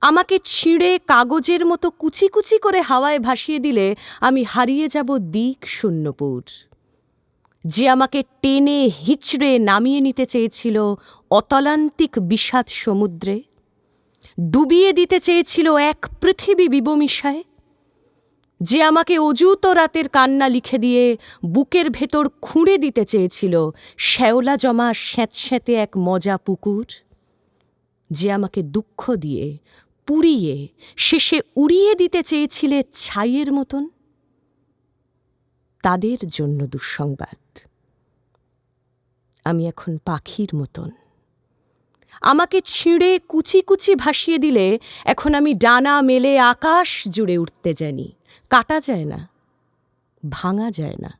আমাকে ছিঁড়ে কাগজের মতো কুচি কুচি করে হাওয়ায় ভাসিয়ে দিলে আমি হারিয়ে যাব দিক শূন্যপুর। যে আমাকে টেনে হিচড়ে নামিয়ে নিতে চেয়েছিল অতলান্তিক বিষাদ সমুদ্রে, ডুবিয়ে দিতে চেয়েছিল এক পৃথিবী বিবমিশায়, যে আমাকে অজুত রাতের কান্না লিখে দিয়ে বুকের ভেতর খুঁড়ে দিতে চেয়েছিল শ্যাওলা জমা স্যাঁতস্যাঁতে এক মজা পুকুর। যে আমাকে দুঃখ দিয়ে, পুড়িয়ে, শেষে উড়িয়ে দিতে চেয়েছিলে ছাইয়ের মতন? তাদের জন্য দুঃসংবাদ। আমি এখন পাখির মতন। আমাকে ছিঁড়ে কুচি কুচি ভাসিয়ে দিলে এখন আমি ডানা মেলে আকাশ জুড়ে উঠতে জানি। কাটা যায় না, ভাঙা যায় না।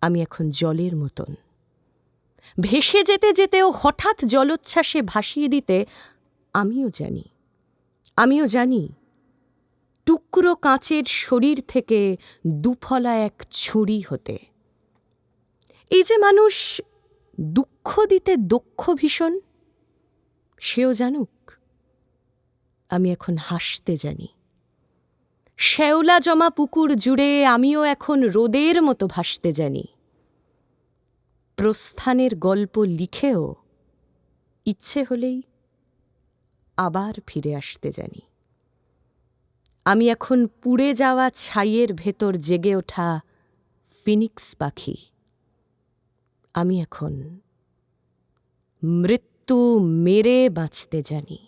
আমি এখন জলের মতন। ভেসে যেতে যেতেও হঠাৎ জলোচ্ছ্বাসে ভাসিয়ে দিতে আমিও জানি আমিও জানি, টুকরো কাঁচের শরীর থেকে দুফলা এক ছুরি হতে। এই যে মানুষ দুঃখ দিতে দক্ষ ভীষণ, সেও জানুক, আমি এখন হাসতে জানি। শ্যাওলা জমা পুকুর জুড়ে আমিও এখন রোদের মতো ভাসতে জানি। প্রস্থানের গল্প লিখেও ইচ্ছে হলেই আবার ফিরে আসতে জানি। আমি এখন পুড়ে যাওয়া ছাইয়ের ভেতর জেগে ওঠা ফিনিক্স পাখি। আমি এখন মৃত্যু মেরে বাঁচতে জানি।